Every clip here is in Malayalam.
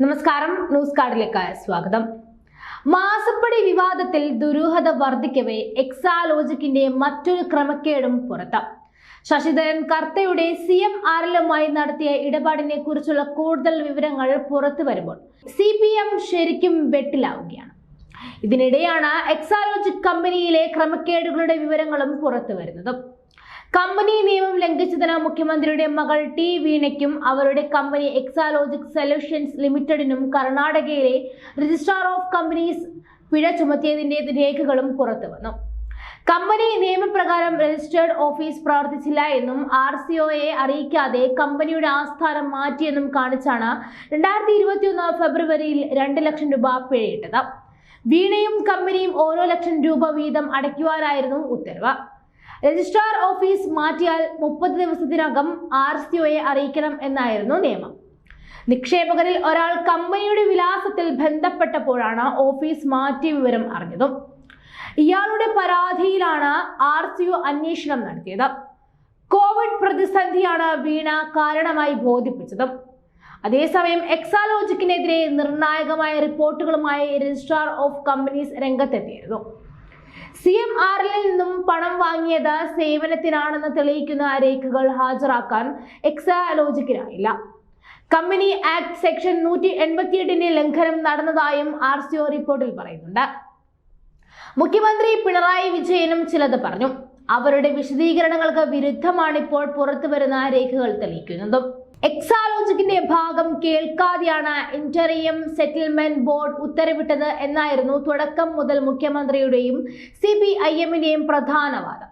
നമസ്കാരം. ന്യൂസ് കാർഡിലേക്ക് സ്വാഗതം. മാസപ്പടി വിവാദത്തിൽ ദുരൂഹത വർദ്ധിക്കവേ എക്സാലോജിക്കിന്റെ മറ്റൊരു ക്രമക്കേടും പുറത്ത. ശശിധരൻ കർത്തയുടെ സി എം ആർ എല്ലുമായി നടത്തിയ ഇടപാടിനെ കുറിച്ചുള്ള കൂടുതൽ വിവരങ്ങൾ പുറത്തു വരുമ്പോൾ സി പി എം ശരിക്കും വെട്ടിലാവുകയാണ്. ഇതിനിടെയാണ് എക്സാലോജിക് കമ്പനിയിലെ ക്രമക്കേടുകളുടെ വിവരങ്ങളും പുറത്തു വരുന്നത്. കമ്പനി നിയമം ലംഘിച്ചതിന് മുഖ്യമന്ത്രിയുടെ മകൾ ടി വീണയ്ക്കും അവരുടെ കമ്പനി എക്സാലോജിക് സൊല്യൂഷൻസ് ലിമിറ്റഡിനും കർണാടകയിലെ രജിസ്ട്രാർ ഓഫ് കമ്പനീസ് പിഴ ചുമത്തിയതിന്റെ രേഖകളും പുറത്തു വന്നു. കമ്പനി നിയമപ്രകാരം രജിസ്റ്റേർഡ് ഓഫീസ് പ്രവർത്തിച്ചില്ല എന്നും ആർ സി ഒയെ അറിയിക്കാതെ കമ്പനിയുടെ ആസ്ഥാനം മാറ്റിയെന്നും കാണിച്ചാണ് രണ്ടായിരത്തി ഇരുപത്തിയൊന്ന് ഫെബ്രുവരിയിൽ രണ്ട് ലക്ഷം രൂപ പിഴയിട്ടത്. വീണയും കമ്പനിയും ഓരോ ലക്ഷം രൂപ വീതം അടയ്ക്കുവാനായിരുന്നു ഉത്തരവ്. രജിസ്ട്രാർ ഓഫീസ് മാറ്റിയാൽ മുപ്പത് ദിവസത്തിനകം ആർ സി ഒയെ അറിയിക്കണം എന്നായിരുന്നു നിയമം. നിക്ഷേപകരിൽ ഒരാൾ കമ്പനിയുടെ വിലാസത്തിൽ ബന്ധപ്പെട്ടപ്പോഴാണ് ഓഫീസ് മാറ്റിയ വിവരം അറിഞ്ഞതും. ഇയാളുടെ പരാതിയിലാണ് ആർ സി ഒ അന്വേഷണം നടത്തിയത്. കോവിഡ് പ്രതിസന്ധിയാണ് വീണ കാരണമായി ബോധിപ്പിച്ചതും. അതേസമയം എക്സാലോജിക്കിനെതിരെ നിർണായകമായ റിപ്പോർട്ടുകളുമായി രജിസ്ട്രാർ ഓഫ് കമ്പനീസ് രംഗത്തെത്തിയിരുന്നു. സി എം ആറിൽ നിന്നും പണം വാങ്ങിയത് സേവനത്തിനാണെന്ന് തെളിയിക്കുന്ന രേഖകൾ ഹാജരാക്കാൻ എക്സാലോജിക്കിനായില്ല. കമ്പനി ആക്ട് സെക്ഷൻ നൂറ്റി എൺപത്തിയെട്ടിന്റെ ലംഘനം നടന്നതായും ആർ സി ഒ റിപ്പോർട്ടിൽ പറയുന്നുണ്ട്. മുഖ്യമന്ത്രി പിണറായി വിജയനും ചിലത് പറഞ്ഞു. അവരുടെ വിശദീകരണങ്ങൾക്ക് വിരുദ്ധമാണ് ഇപ്പോൾ പുറത്തു വരുന്ന രേഖകൾ തെളിയിക്കുന്നതും. എക്സാലോജിക്കിന്റെ ഭാഗം കേൾക്കാതെയാണ് ഇന്ററിയം സെറ്റിൽമെന്റ് ബോർഡ് ഉത്തരവിട്ടത് എന്നായിരുന്നു തുടക്കം മുതൽ മുഖ്യമന്ത്രിയുടെയും സി പി ഐ എമ്മിന്റെയും പ്രധാന വാദം.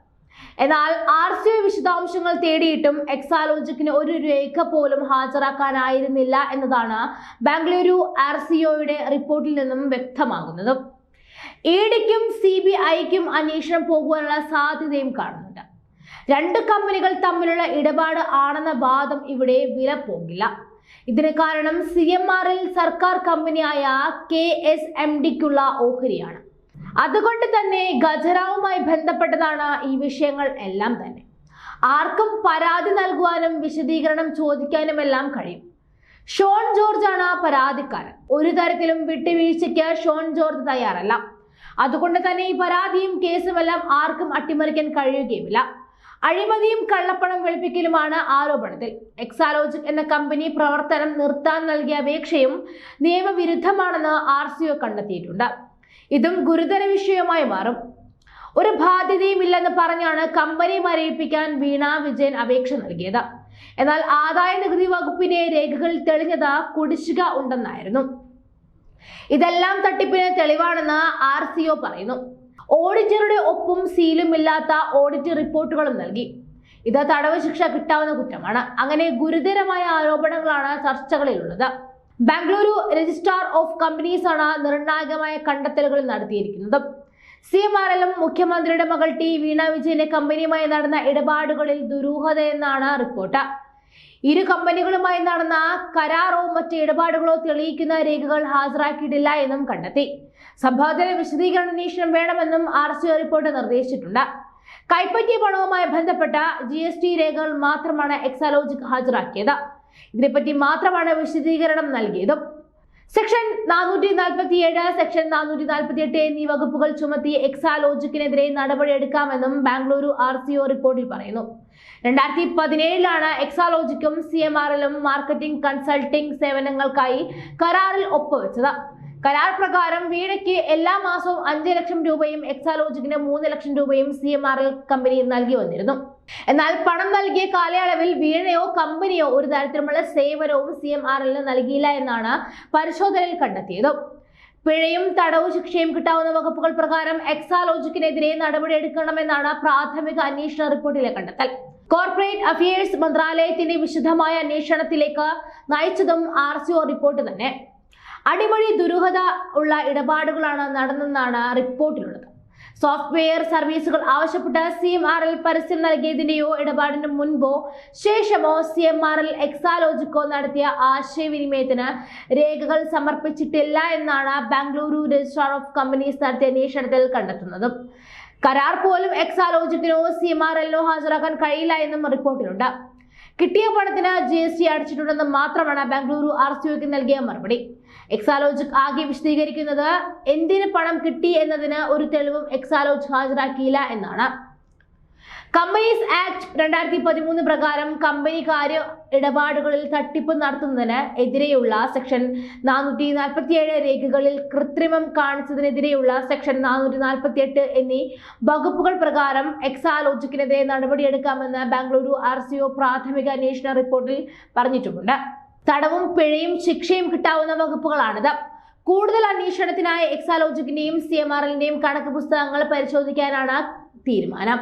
എന്നാൽ ആർ സി വിശദാംശങ്ങൾ തേടിയിട്ടും എക്സാലോജിക്കിന് ഒരു രേഖ പോലും ഹാജരാക്കാനായിരുന്നില്ല എന്നതാണ് ബാംഗ്ലൂരു ആർ സി റിപ്പോർട്ടിൽ നിന്നും വ്യക്തമാകുന്നത്. ഇഡിക്കും സി ബി ഐക്കും അന്വേഷണം പോകുവാനുള്ള സാധ്യതയും കാണുന്നുണ്ട്. രണ്ട് കമ്പനികൾ തമ്മിലുള്ള ഇടപാട് ആണെന്ന വാദം ഇവിടെ വില പോകില്ല ഇതിന് കാരണം സി എം ആറിൽ സർക്കാർ കമ്പനിയായ കെ എസ് എം ഡിക്കുള്ള ഓഹരിയാണ്. അതുകൊണ്ട് തന്നെ ഗജറാവുമായി ബന്ധപ്പെട്ടതാണ് ഈ വിഷയങ്ങൾ എല്ലാം തന്നെ. ആർക്കും പരാതി നൽകുവാനും വിശദീകരണം ചോദിക്കാനും എല്ലാം കഴിയും. ഷോൺ ജോർജ് ആണ് പരാതിക്കാരൻ. ഒരു തരത്തിലും വിട്ടുവീഴ്ചയ്ക്ക് ഷോൺ ജോർജ് തയ്യാറല്ല. അതുകൊണ്ട് തന്നെ ഈ പരാതിയും കേസുമെല്ലാം ആർക്കും അട്ടിമറിക്കാൻ കഴിയുകയുമില്ല. അഴിമതിയും കള്ളപ്പണം വെളുപ്പിക്കലുമാണ് ആരോപണത്തിൽ. എക്സാലോജിക് എന്ന കമ്പനി പ്രവർത്തനം നിർത്താൻ നൽകിയ അപേക്ഷയും നിയമവിരുദ്ധമാണെന്ന് ആർ സി ഒ കണ്ടെത്തിയിട്ടുണ്ട്. ഇതും ഗുരുതര വിഷയമായി മാറും. ഒരു ബാധ്യതയുമില്ലെന്ന് പറഞ്ഞാണ് കമ്പനി മരയിപ്പിക്കാൻ വീണ വിജയൻ അപേക്ഷ നൽകിയത്. എന്നാൽ ആദായ നികുതി വകുപ്പിന്റെ രേഖകളിൽ തെളിഞ്ഞത് കുടിശ്ശിക ഉണ്ടെന്നായിരുന്നു. ഇതെല്ലാം തട്ടിപ്പിന് തെളിവാണെന്ന് ആർ സി ഒ പറയുന്നു. ഓഡിറ്ററുടെ ഒപ്പും സീലും ഇല്ലാത്ത ഓഡിറ്റ് റിപ്പോർട്ടുകളും നൽകി. ഇത് തടവ് ശിക്ഷ കിട്ടാവുന്ന കുറ്റമാണ്. അങ്ങനെ ഗുരുതരമായ ആരോപണങ്ങളാണ് ചർച്ചകളിലുള്ളത്. ബാംഗ്ലൂരു രജിസ്ട്രാർ ഓഫ് കമ്പനീസ് ആണ് നിർണായകമായ കണ്ടെത്തലുകൾ നടത്തിയിരിക്കുന്നത്. സി എം ആർ എല്ലും മുഖ്യമന്ത്രിയുടെ മകൾ ടി വീണ വിജയന്റെ കമ്പനിയുമായി നടന്ന ഇടപാടുകളിൽ ദുരൂഹതയെന്നാണ് റിപ്പോർട്ട്. ഇരു കമ്പനികളുമായി നടന്ന കരാറോ മറ്റ് ഇടപാടുകളോ തെളിയിക്കുന്ന രേഖകൾ ഹാജരാക്കിയിട്ടില്ല എന്നും കണ്ടെത്തി. സംഭവത്തിലെ വിശദീകരണ അന്വേഷണം വേണമെന്നും ആർ സി റിപ്പോർട്ട് നിർദ്ദേശിച്ചിട്ടുണ്ട്. കൈപ്പറ്റിയ പണവുമായി ബന്ധപ്പെട്ട ജി എസ് ടി രേഖകൾ മാത്രമാണ് എക്സാലോജിക് ഹാജരാക്കിയത്. ഇതിനെപ്പറ്റി മാത്രമാണ് വിശദീകരണം നൽകിയതും. സെക്ഷൻ നാനൂറ്റി നാൽപ്പത്തി ഏഴ് സെക്ഷൻ നാനൂറ്റി നാൽപ്പത്തി എട്ട് എന്നീ വകുപ്പുകൾ ചുമത്തി എക്സാലോജിക്കിനെതിരെ നടപടിയെടുക്കാമെന്നും ബാംഗ്ലൂരു ആർ സി ഒ റിപ്പോർട്ടിൽ പറയുന്നു. രണ്ടായിരത്തി പതിനേഴിലാണ് എക്സാലോജിക്കും സി എം ആർ എല്ലും മാർക്കറ്റിംഗ് കൺസൾട്ടിംഗ് സേവനങ്ങൾക്കായി കരാറിൽ ഒപ്പുവെച്ചത്. കരാർ പ്രകാരം വീണയ്ക്ക് എല്ലാ മാസവും അഞ്ച് ലക്ഷം രൂപയും എക്സാലോജിക്കിന് മൂന്ന് ലക്ഷം രൂപയും C M R L company നൽകി വന്നിരുന്നു. എന്നാൽ പണം നൽകിയ കാലയളവിൽ വീണയോ കമ്പനിയോ ഒരു തരത്തിലുമുള്ള സേവനവും സി എം ആർ എല്ലിന് നൽകിയില്ല എന്നാണ് പരിശോധനയിൽ കണ്ടെത്തിയത്. പിഴയും തടവ് ശിക്ഷയും കിട്ടാവുന്ന വകുപ്പുകൾ പ്രകാരം എക്സാലോജിക്കിനെതിരെ നടപടിയെടുക്കണമെന്നാണ് പ്രാഥമിക അന്വേഷണ റിപ്പോർട്ടിലെ കണ്ടെത്തൽ. കോർപ്പറേറ്റ് അഫയേഴ്സ് മന്ത്രാലയത്തിന്റെ വിശദമായ അന്വേഷണത്തിലേക്ക് നയിച്ചതും ആർ സി ഒ റിപ്പോർട്ട് തന്നെ. അടിമൊഴി ദുരൂഹത ഉള്ള ഇടപാടുകളാണ് നടന്നെന്നാണ് റിപ്പോർട്ടിലുള്ളത്. സോഫ്റ്റ്വെയർ സർവീസുകൾ ആവശ്യപ്പെട്ട സി എം ആർ എൽ പരസ്യം നൽകിയതിന്റെയോ ഇടപാടിന് മുൻപോ ശേഷമോ സി എം ആർ എൽ എക്സാലോജിക്കോ നടത്തിയ ആശയവിനിമയത്തിന് രേഖകൾ സമർപ്പിച്ചിട്ടില്ല എന്നാണ് ബാംഗ്ലൂരു രജിസ്ട്രാർ ഓഫ് കമ്പനീസ് നടത്തിയ അന്വേഷണത്തിൽ കണ്ടെത്തുന്നത്. കരാർ പോലും എക്സാലോജിക്കിനോ സി എം ആർ എല്ലിനോ ഹാജരാക്കാൻ കഴിയില്ല എന്നും റിപ്പോർട്ടിലുണ്ട്. കിട്ടിയ പണത്തിന് ജി എസ് ടി അടച്ചിട്ടുണ്ടെന്ന് മാത്രമാണ് ബാംഗ്ലൂരു ആർ സി ഒക്ക് നൽകിയ മറുപടി. എക്സാലോജിക് ആകെ വിശദീകരിക്കുന്നത് എന്തിന് പണം കിട്ടി എന്നതിന് ഒരു തെളിവും എക്സാലോജ് ഹാജരാക്കിയില്ല എന്നാണ്. കമ്പനീസ് ആക്ട് രണ്ടായിരത്തി പതിമൂന്ന് പ്രകാരം കമ്പനിക്കാര് ഇടപാടുകളിൽ തട്ടിപ്പ് നടത്തുന്നതിന് എതിരെയുള്ള സെക്ഷൻ നാനൂറ്റി നാൽപ്പത്തിയേഴ് രേഖകളിൽ കൃത്രിമം കാണിച്ചതിനെതിരെയുള്ള സെക്ഷൻ നാനൂറ്റി നാൽപ്പത്തി എട്ട് എന്നീ വകുപ്പുകൾ പ്രകാരം എക്സാലോജിക്കിനെതിരെ നടപടിയെടുക്കാമെന്ന് ബാംഗ്ലൂരു ആർ സി ഒ പ്രാഥമിക അന്വേഷണ റിപ്പോർട്ടിൽ പറഞ്ഞിട്ടുമുണ്ട്. തടവും പിഴയും ശിക്ഷയും കിട്ടാവുന്ന വകുപ്പുകളാണിത്. കൂടുതൽ അന്വേഷണത്തിനായി എക്സാലോജിക്കിന്റെയും സി എം ആർ എല്ലിന്റെയും കണക്ക് പുസ്തകങ്ങൾ പരിശോധിക്കാനാണ് തീരുമാനം.